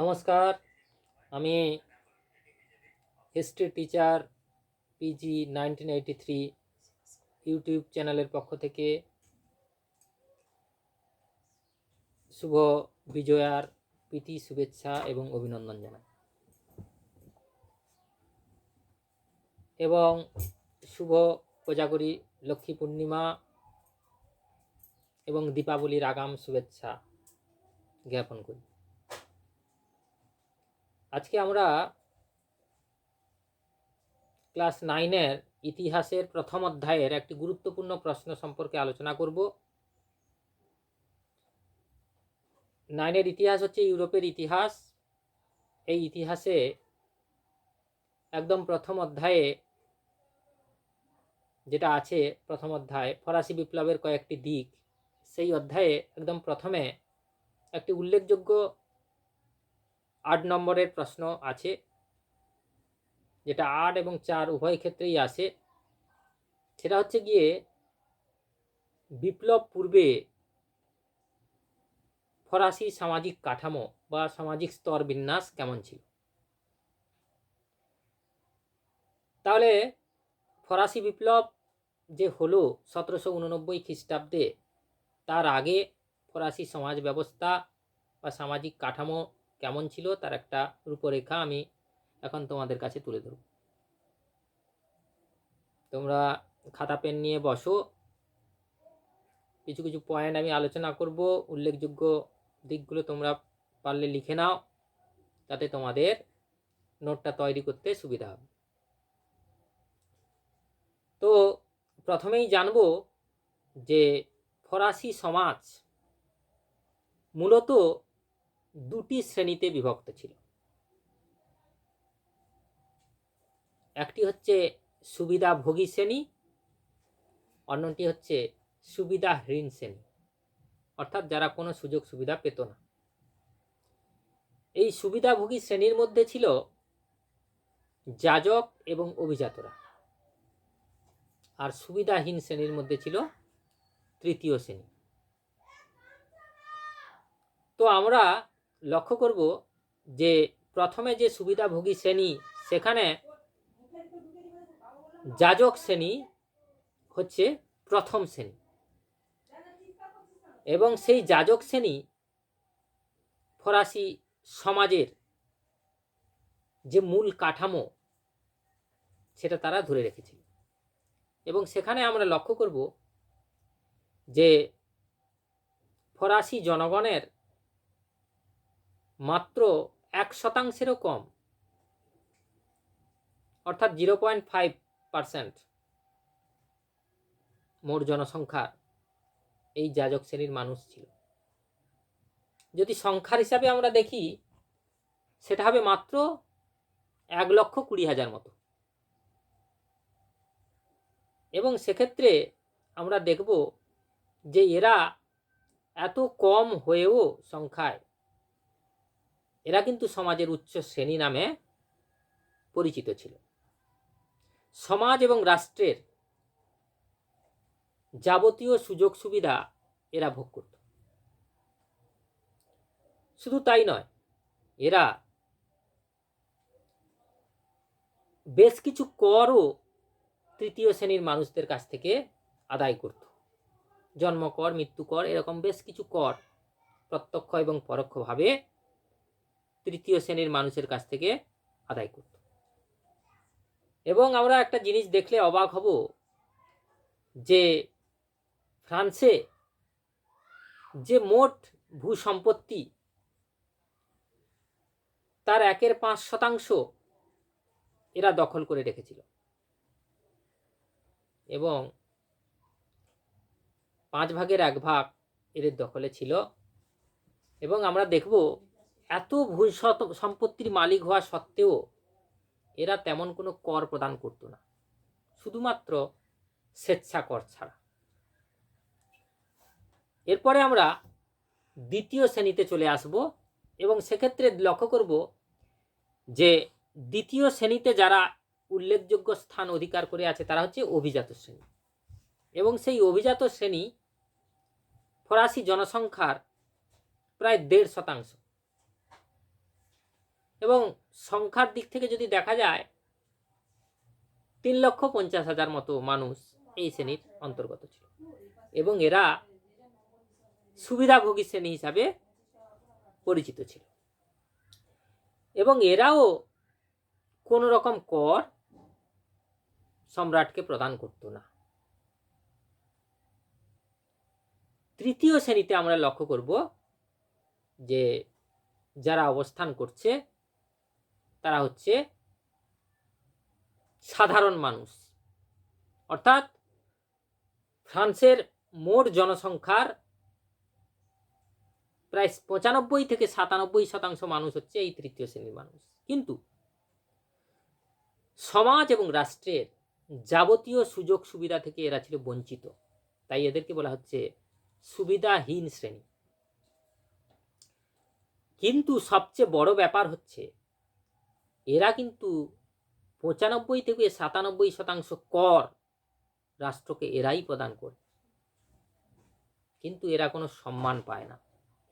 নমস্কার, আমি history teacher PG nineteen eighty three YouTube চ্যানেলের পক্ষ থেকে শুভ বিজয়ার প্রীতি, শুভেচ্ছা এবং অভিনন্দন জানাই। এবং শুভ কোজাগরী, লক্ষ্মী পূর্ণিমা এবং দীপাবলির আগাম শুভেচ্ছা জ্ঞাপন করি। আজকে আমরা ক্লাস নাইনের ইতিহাসের প্রথম অধ্যায়ের একটি গুরুত্বপূর্ণ প্রশ্ন সম্পর্কে আলোচনা করব। নাইনের ইতিহাস হচ্ছে ইউরোপের ইতিহাস। এই ইতিহাসে একদম প্রথম অধ্যায়ে যেটা আছে, প্রথম অধ্যায়, ফরাসি বিপ্লবের কয়েকটি দিক, সেই অধ্যায়ে একদম প্রথমে একটি উল্লেখযোগ্য আট নম্বরের প্রশ্ন আছে। যেটা আট এবং চার উভয় ক্ষেত্রেই আসে। সেটা হচ্ছে গিয়ে বিপ্লব পূর্বে ফরাসি সামাজিক কাঠামো বা সামাজিক স্তর বিন্যাস কেমন ছিল? তাহলে ফরাসি বিপ্লব যে হলো সতেরোশো উননব্বই খ্রিস্টাব্দে, তার আগে ফরাসি সমাজ ব্যবস্থা বা সামাজিক কাঠামো কেমন ছিল তার একটা রূপরেখা আমি এখন তোমাদের কাছে তুলে ধরব। তোমরা খাতা, পেন নিয়ে বসো। কিছু কিছু পয়েন্ট আমি আলোচনা করব। উল্লেখযোগ্য দিকগুলো তোমরা পারলে লিখে নাও তাতে তোমাদের নোটটা তৈরি করতে সুবিধা হবে। তো প্রথমেই জানব যে ফরাসি সমাজ মূলত দুটি শ্রেণীতে বিভক্ত ছিল। একটি হচ্ছে সুবিধাভোগী শ্রেণি, অন্যটি হচ্ছে সুবিধাহীন শ্রেণি। অর্থাৎ যারা কোনো সুযোগ সুবিধা পেত না। এই সুবিধাভোগী শ্রেণির মধ্যে ছিল যাজক এবং অভিজাতরা। আর সুবিধাহীন শ্রেণির মধ্যে ছিল তৃতীয় শ্রেণি। তো আমরা লক্ষ্য করব যে প্রথমে যে সুবিধাভোগী শ্রেণি, সেখানে যাজক শ্রেণি হচ্ছে প্রথম শ্রেণি। এবং সেই যাজক শ্রেণি ফরাসি সমাজের যে মূল কাঠামো, সেটা তারা ধরে রেখেছিল এবং সেখানে আমরা লক্ষ্য করব যে ফরাসি জনগণের মাত্র এক শতাংশেরও কম। অর্থাৎ জিরো পয়েন্ট ফাইভ পারসেন্ট মোট জনসংখ্যার এই যাজক শ্রেণির মানুষ ছিল। যদি সংখ্যার হিসাবে আমরা দেখি, সেটা হবে মাত্র এক লক্ষ কুড়ি হাজার মতো। এবং সেক্ষেত্রে আমরা দেখব যে এরা এত কম হয়েও সংখ্যায় এরা কিন্তু সমাজের উচ্চ শ্রেণি নামে পরিচিত ছিল। সমাজ এবং রাষ্ট্রের যাবতীয় সুযোগ সুবিধা এরা ভোগ করত। শুধু তাই নয়, এরা বেশ কিছু করও তৃতীয় শ্রেণির মানুষদের কাছ থেকে আদায় করত। জন্মকর মৃত্যুকর এরকম বেশ কিছু কর প্রত্যক্ষ এবং পরোক্ষভাবে তৃতীয় শ্রেণির মানুষের কাছ থেকে আদায় করত। এবং আমরা একটা জিনিস দেখলে অবাক হব যে ফ্রান্সে যে মোট ভূ সম্পত্তি তার একের পাঁচ শতাংশ এরা দখল করে রেখেছিল। এবং পাঁচ ভাগের এক ভাগ এদের দখলে ছিল। এবং আমরা দেখব এত ভূ সম্পত্তির মালিক হওয়া সত্ত্বেও এরা তেমন কোনো কর প্রদান করতো না। শুধুমাত্র স্বেচ্ছা কর ছাড়া। এরপরে আমরা দ্বিতীয় শ্রেণীতে চলে আসব এবং সেক্ষেত্রে লক্ষ্য করব যে দ্বিতীয় শ্রেণীতে যারা উল্লেখযোগ্য স্থান অধিকার করে আছে তারা হচ্ছে অভিজাত শ্রেণি। এবং সেই অভিজাত শ্রেণি ফরাসি জনসংখ্যার প্রায় দেড় শতাংশ। এবং সংখ্যার দিক থেকে যদি দেখা যায়, তিন লক্ষ পঞ্চাশ হাজার মতো মানুষ এই শ্রেণির অন্তর্গত ছিল। এবং এরা সুবিধাভোগী শ্রেণি হিসাবে পরিচিত ছিল। এবং এরাও কোনো রকম কর সম্রাটকে প্রদান করত না। তৃতীয় শ্রেণীতে আমরা লক্ষ্য করব যে যারা অবস্থান করছে তারা হচ্ছে সাধারণ মানুষ। অর্থাৎ ফ্রান্সের মোট জনসংখ্যার প্রায় পঁচানব্বই থেকে সাতানব্বই শতাংশ মানুষ হচ্ছে এই তৃতীয় শ্রেণির মানুষ। কিন্তু সমাজ এবং রাষ্ট্রের যাবতীয় সুযোগ সুবিধা থেকে এরা ছিল বঞ্চিত। তাই এদেরকে বলা হচ্ছে সুবিধাহীন শ্রেণি। কিন্তু সবচেয়ে বড় ব্যাপার হচ্ছে এরা কিন্তু পঁচানব্বই থেকে সাতানব্বই শতাংশ কর রাষ্ট্রকে এরাই প্রদান করে। কিন্তু এরা কোনো সম্মান পায় না।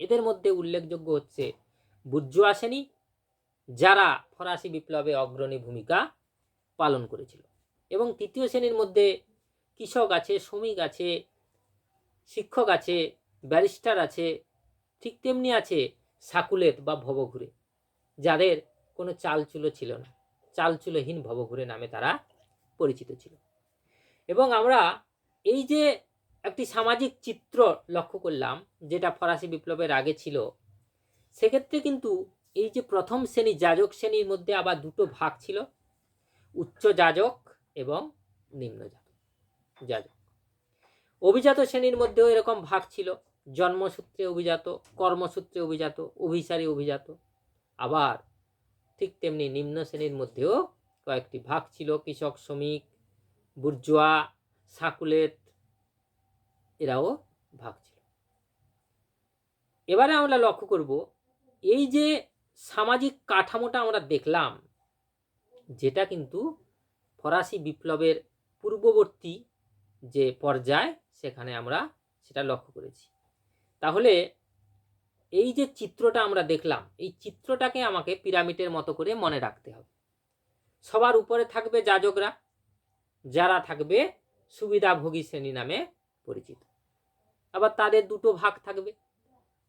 এদের মধ্যে উল্লেখযোগ্য হচ্ছে বুর্জোয়া শ্রেণি যারা ফরাসি বিপ্লবে অগ্রণী ভূমিকা পালন করেছিল। এবং তৃতীয় শ্রেণির মধ্যে কৃষক আছে, শ্রমিক আছে, শিক্ষক আছে, ব্যারিস্টার আছে, ঠিক তেমনি আছে সাকুলেত বা ভবঘুরে, যাদের কোনো চালচুলো ছিল না। চালচুলোহীন ভবঘুরে নামে তারা পরিচিত ছিল। এবং আমরা এই যে একটি সামাজিক চিত্র লক্ষ্য করলাম, যেটা ফরাসি বিপ্লবের আগে ছিল, সেক্ষেত্রে কিন্তু এই যে প্রথম শ্রেণি যাজক শ্রেণির মধ্যে আবার দুটো ভাগ ছিল, উচ্চ যাজক এবং নিম্ন যাজক। অভিজাত শ্রেণির মধ্যেও এরকম ভাগ ছিল, জন্মসূত্রে অভিজাত, কর্মসূত্রে অভিজাত, অভিসারী অভিজাত, আবার ঠিক তেমনি নিম্ন শ্রেণির মধ্যেও কয়েকটি ভাগ ছিল, কৃষক, শ্রমিক, বুর্জোয়া সাকুলেত এরাও ভাগ ছিল। এবারে আমরা লক্ষ্য করব, এই যে সামাজিক কাঠামোটা আমরা দেখলাম, যেটা কিন্তু ফরাসি বিপ্লবের পূর্ববর্তী যে পর্যায়, সেখানে আমরা সেটা লক্ষ্য করেছি। তাহলে এই যে চিত্রটা আমরা দেখলাম, এই চিত্রটাকে আমাকে পিরামিডের মতো করে মনে রাখতে হবে। সবার উপরে থাকবে যাজকরা, যারা থাকবে সুবিধাভোগী শ্রেণি নামে পরিচিত। আবার তাদের দুটো ভাগ থাকবে,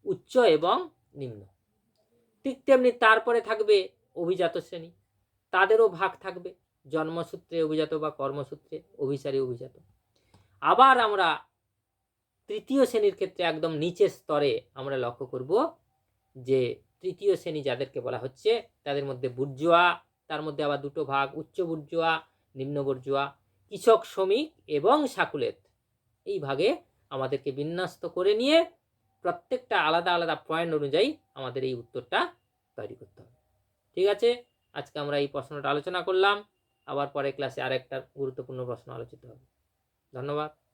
উচ্চ এবং নিম্ন। ঠিক তেমনি তারপরে থাকবে অভিজাত শ্রেণি, তাদেরও ভাগ থাকবে, জন্মসূত্রে অভিজাত বা কর্মসূত্রে অভিসারী অভিজাত। আবার আমরা তৃতীয় শ্রেণির ক্ষেত্রে একদম নিচের স্তরে আমরা লক্ষ্য করব যে তৃতীয় শ্রেণি যাদেরকে বলা হচ্ছে, তাদের মধ্যে বুর্জোয়া, তার মধ্যে আবার দুটো ভাগ, উচ্চ বুর্জোয়া, নিম্ন বুর্জোয়া, কৃষক, শ্রমিক এবং সাকুলেত। এই ভাগে আমাদেরকে বিন্যস্ত করে নিয়ে প্রত্যেকটা আলাদা আলাদা পয়েন্ট অনুযায়ী আমাদের এই উত্তরটা তৈরি করতে হবে। ঠিক আছে? আজকে আমরা এই প্রশ্নটা আলোচনা করলাম, আবার পরে ক্লাসে আরেকটা গুরুত্বপূর্ণ প্রশ্ন আলোচিত হবে। ধন্যবাদ।